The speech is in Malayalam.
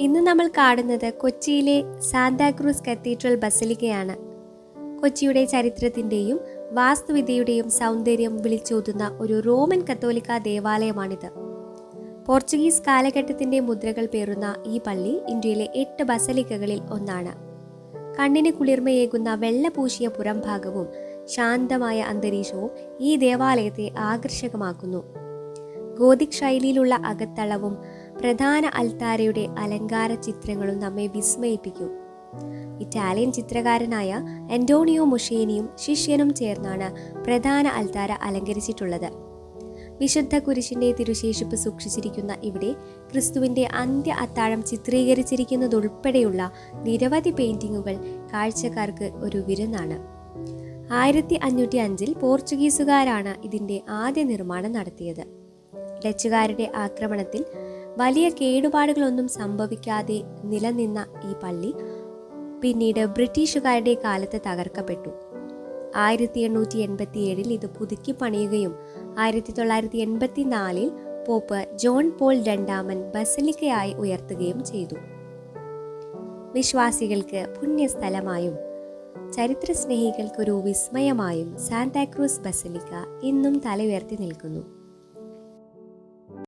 ഇന്ന് നമ്മൾ കാണുന്നത് കൊച്ചിയിലെ സാന്താക്രൂസ് കത്തീഡ്രൽ ബസലിക്കയാണ് കൊച്ചിയുടെ ചരിത്രത്തിന്റെയും വാസ്തുവിദ്യയുടെയും സൗന്ദര്യം വിളിച്ചോതുന്ന ഒരു റോമൻ കത്തോലിക്ക ദേവാലയമാണിത്. പോർച്ചുഗീസ് കാലഘട്ടത്തിന്റെ മുദ്രകൾ പേറുന്ന ഈ പള്ളി ഇന്ത്യയിലെ എട്ട് ബസലിക്കകളിൽ ഒന്നാണ്. കണ്ണിന് കുളിർമയേകുന്ന വെള്ളപൂശിയ പുറംഭാഗവും ശാന്തമായ അന്തരീക്ഷവും ഈ ദേവാലയത്തെ ആകർഷകമാക്കുന്നു. ഗോതിക് ശൈലിയിലുള്ള അകത്തളവും പ്രധാന അൽത്താരയുടെ അലങ്കാര ചിത്രങ്ങളും നമ്മെ വിസ്മയിപ്പിക്കും. ഇറ്റാലിയൻ ചിത്രകാരനായ അന്റോണിയോ മുഷേനിയും ശിഷ്യനും ചേർന്നാണ് പ്രധാന അൽത്താര അലങ്കരിച്ചിട്ടുള്ളത്. വിശുദ്ധ കുരിശിന്റെ തിരുശേഷിപ്പ് സൂക്ഷിച്ചിരിക്കുന്ന ഇവിടെ ക്രിസ്തുവിന്റെ അന്ത്യ അത്താഴം ചിത്രീകരിച്ചിരിക്കുന്നതുൾപ്പെടെയുള്ള നിരവധി പെയിന്റിങ്ങുകൾ കാഴ്ചക്കാർക്ക് ഒരു വിരുന്നാണ്. ആയിരത്തി അഞ്ഞൂറ്റി അഞ്ചിൽ പോർച്ചുഗീസുകാരാണ് ഇതിന്റെ ആദ്യ നിർമ്മാണം നടത്തിയത്. ഡച്ചുകാരുടെ ആക്രമണത്തിൽ വലിയ കേടുപാടുകളൊന്നും സംഭവിക്കാതെ നിലനിന്ന ഈ പള്ളി പിന്നീട് ബ്രിട്ടീഷുകാരുടെ കാലത്ത് തകർക്കപ്പെട്ടു. ആയിരത്തി എണ്ണൂറ്റി എൺപത്തി ഏഴിൽ ഇത് പുതുക്കി പണിയുകയും ആയിരത്തി തൊള്ളായിരത്തി എൺപത്തി നാലിൽ പോപ്പ് ജോൺ പോൾ രണ്ടാമൻ ബസലിക്കയായി ഉയർത്തുകയും ചെയ്തു. വിശ്വാസികൾക്ക് പുണ്യസ്ഥലമായും ചരിത്ര സ്നേഹികൾക്കൊരു വിസ്മയമായും സാന്താക്രൂസ് ബസലിക്ക ഇന്നും തലയുയർത്തി നിൽക്കുന്നു.